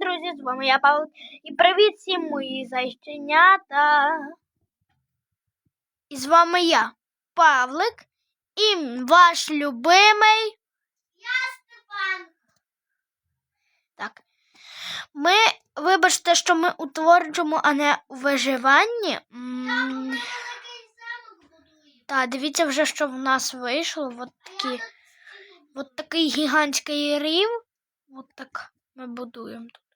друзі, з вами я Павло. І привіт всім мої зайченята. І з вами я, Павлик, і ваш любимий. Я Степан. Так. Ми, вибачте, що ми у творчому, а не у виживанні. М, Такий замок будую. Та, дивіться вже, що в нас вийшло. От такі. От такий гігантський рів. От так ми будуємо тут.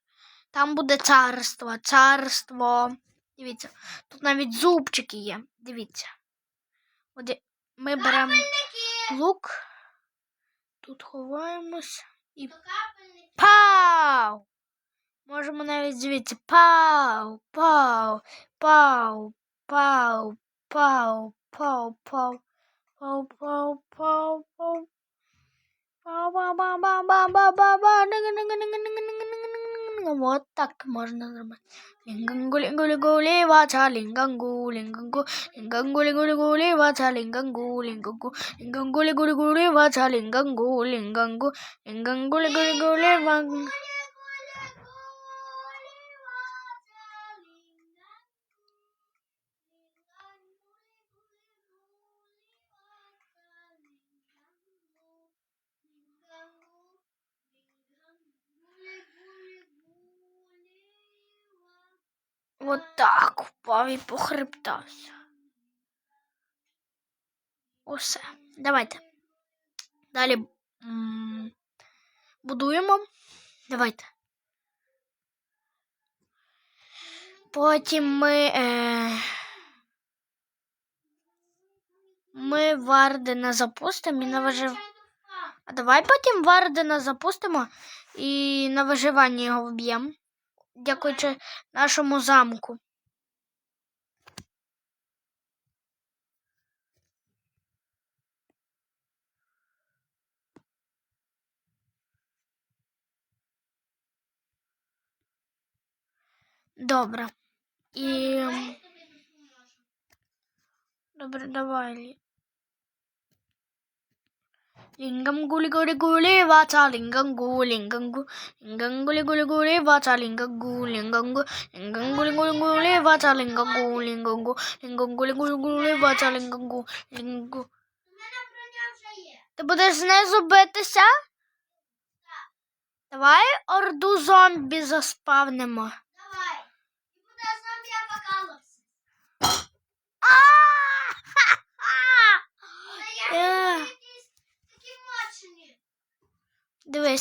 Там буде царство, царство. Дивіться, тут навіть зубчики є. Дивіться. От ми беремо лук, тут ховаємось і пау! Можемо навіть звідси пау, пау, пау, пау, пау, пау, пау, пау, пау, пау, пау. ну вот так можно нормально. Лингангу, лингу, лингу, левача, лингангу, лингангу, лингангу, лингу, лингу, левача, лингангу, лингангу, лингангу, лингу, лингу, левача, лингангу, лингангу, лингангу, лингу, лингу, левача. Вот так впав і похребтався. Усе. Давайте. Далі будуємо. Давайте. Потім ми. Е, ми Вардена запустимо і на вижив... А давай потім Вардена запустимо і на виживання його вб'ємо. Дякуючи нашому замку. Добре. І. Добре, давай. लिंगम गुली गुले गुली वाचा लिंगम गु लिंगम गु लिंगम गुले गुली गुली वाचा लिंगम गु लिंगम गु लिंगम गुली गुली गुली वाचा लिंगम गु लिंगम गु लिंगम गुली गुली गुली वाचा लिंगम गु लिंगम Ты будешь не зубитися? Да. Давай орду зомбі заспавнемо.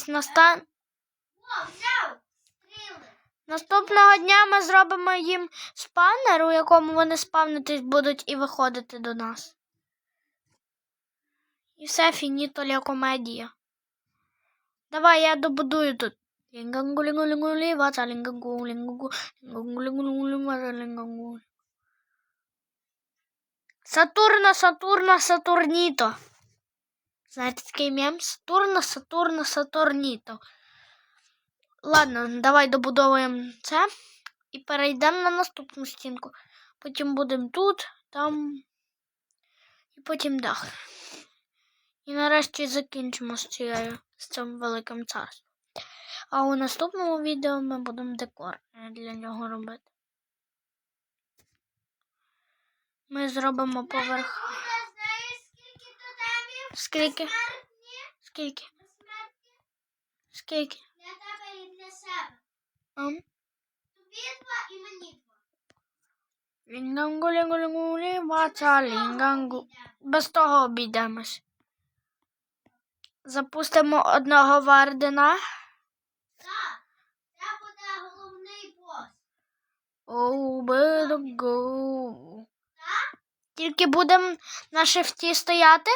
Дивись, настан... Наступного дня ми зробимо їм спавнер, у якому вони спавнитись будуть і виходити до нас. І все, фініто ля комедія. Давай, я добудую тут. Сатурна, Сатурна, Сатурніто. Знаєте такий мем? Сатурна, Сатурна, Сатурніто. Ладно, давай добудовуємо це і перейдемо на наступну стінку. Потім будемо тут, там і потім дах. І нарешті закінчимо з, цією, з цим великим царством. А у наступному відео ми будемо декор для нього робити. Ми зробимо поверх. Скільки? Скільки? Скільки? Для тебе і для себе. Тобі два і мені два. Лінгангу, лінгу, лінгу, лі, лінгангу. Без того обійдемось. Запустимо одного вардена. Так. Це буде головний бос. Оу, бедогу. Тільки будемо на шифті стояти.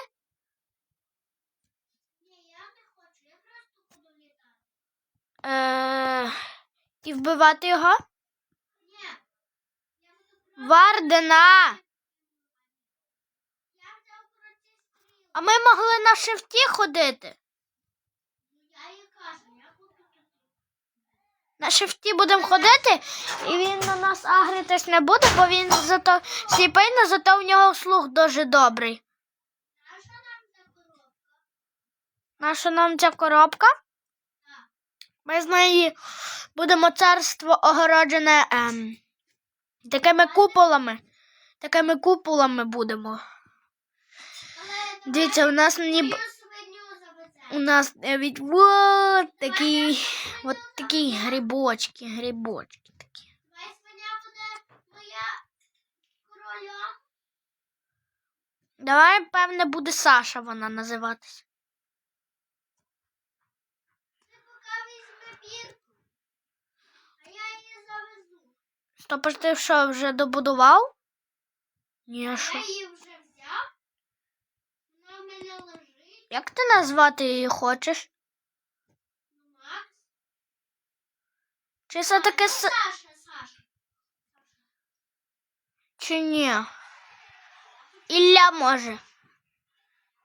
Ні, я не хочу, я просто буду літати. Е- і вбивати його. Вардена! А ми могли на шифті ходити. Ну. На шифті будемо ходити, і він на нас агритись не буде, бо він зато сліпий, але зато у нього слух дуже добрий. А нам за коробка? Наша нам ця коробка? Ми з неї будемо царство огороджене ем, такими куполами. Такими куполами будемо. Дивіться, у нас ніби. У нас навіть вот такі, от такі грибочки, грибочки такі. Давай, певне, буде Саша вона називатися. Ти поки візьми бірку. А я її завезу. Стоп, ти що, вже добудував? Ні, а що? Я її вже взяв. Вона в мене лежить. Як ти назвати її хочеш? Макс. Чи все таки. Саша, Саша. чи ні? Ілля може.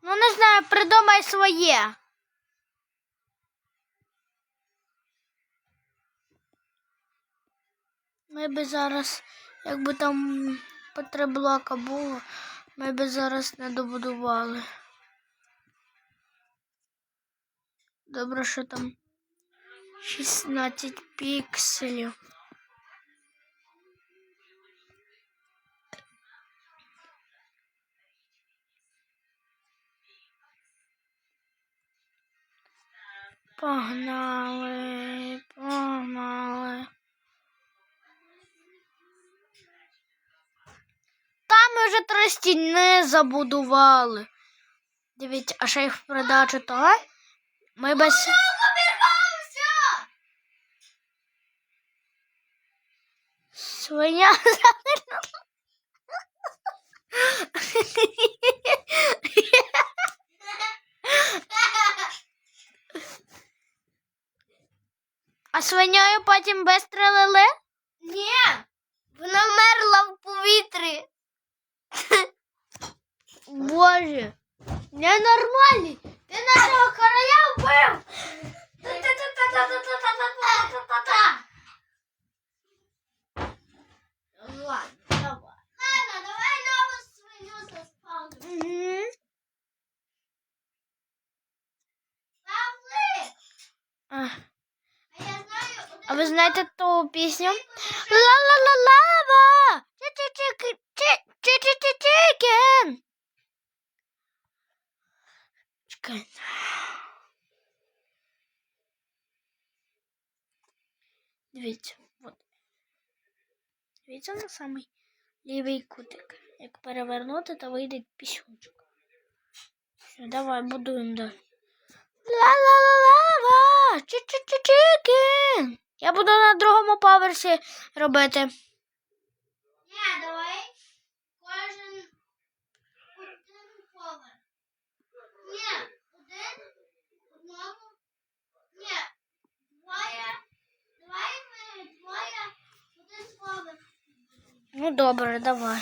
Ну, не знаю, придумай своє. Ми би зараз, якби там по три блока було, ми би зараз не добудували. Добре, що там 16 пікселів. Погнали. Три стіни забудували. Дивіться, а ще їх в придачу то. Ми без. Свиня. А свиньою потім вистрелили? Ні. Вона вмерла в повітрі. Боже, ненормальний. Ти нашего короля вбив. А вы знаете ту песню? Ла-ла-ла-лава! Чи-чи-чи-чи-чи-чи-чи-чикен! Чекай. Дивіться, от. Дивіться на самий лівий кутик. Як перевернути, то вийде пісюнчик. Все, давай, будуємо далі. Ла-ла-ла-лава! Чи-чи-чи-чикен! Я буду на другому поверсі робити. Ні, давай кожен один поверх. Ні, один одному. Ні, двоє. Давай ми двоє один поверх. Ну, добре, давай.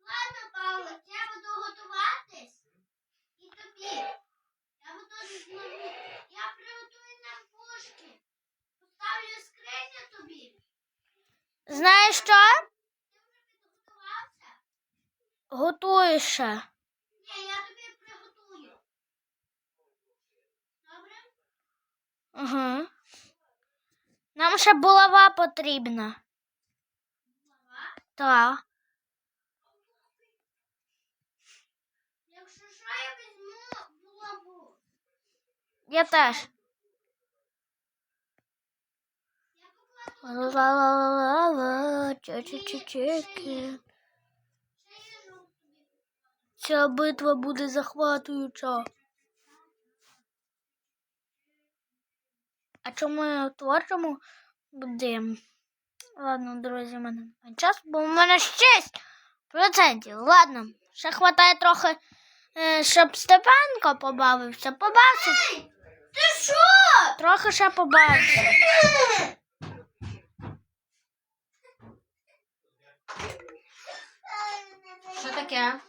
Ладно, Павлик, я буду готуватись. І тобі. Я знову. Я приготую нам пушки. Поставлю скриню тобі. Знаєш що? Готую ще. Ні, я тобі приготую. Добре? Угу. Нам ще булава потрібна. Слова. Так. Якщо що, я візьму булаву. Я теж. Покладу Ла-ла-ла-ла-ла, ча-ча-ча-чаки. ще. Ця битва буде захватуюча. А чому ми творчому будемо? Ладно, друзі, в мене часу, бо в мене 6%. Ладно, ще хватає трохи, е, щоб Степанко побавився. Побався. Ти що? Трохи ще побавився. Що таке?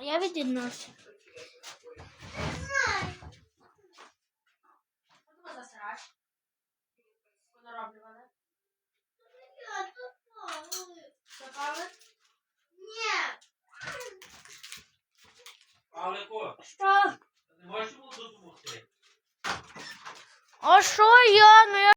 Я від'єднався. Подороблюване. Запали? Ні. Павлико, Що? ти не можеш йому допомогти? А що я? Ну я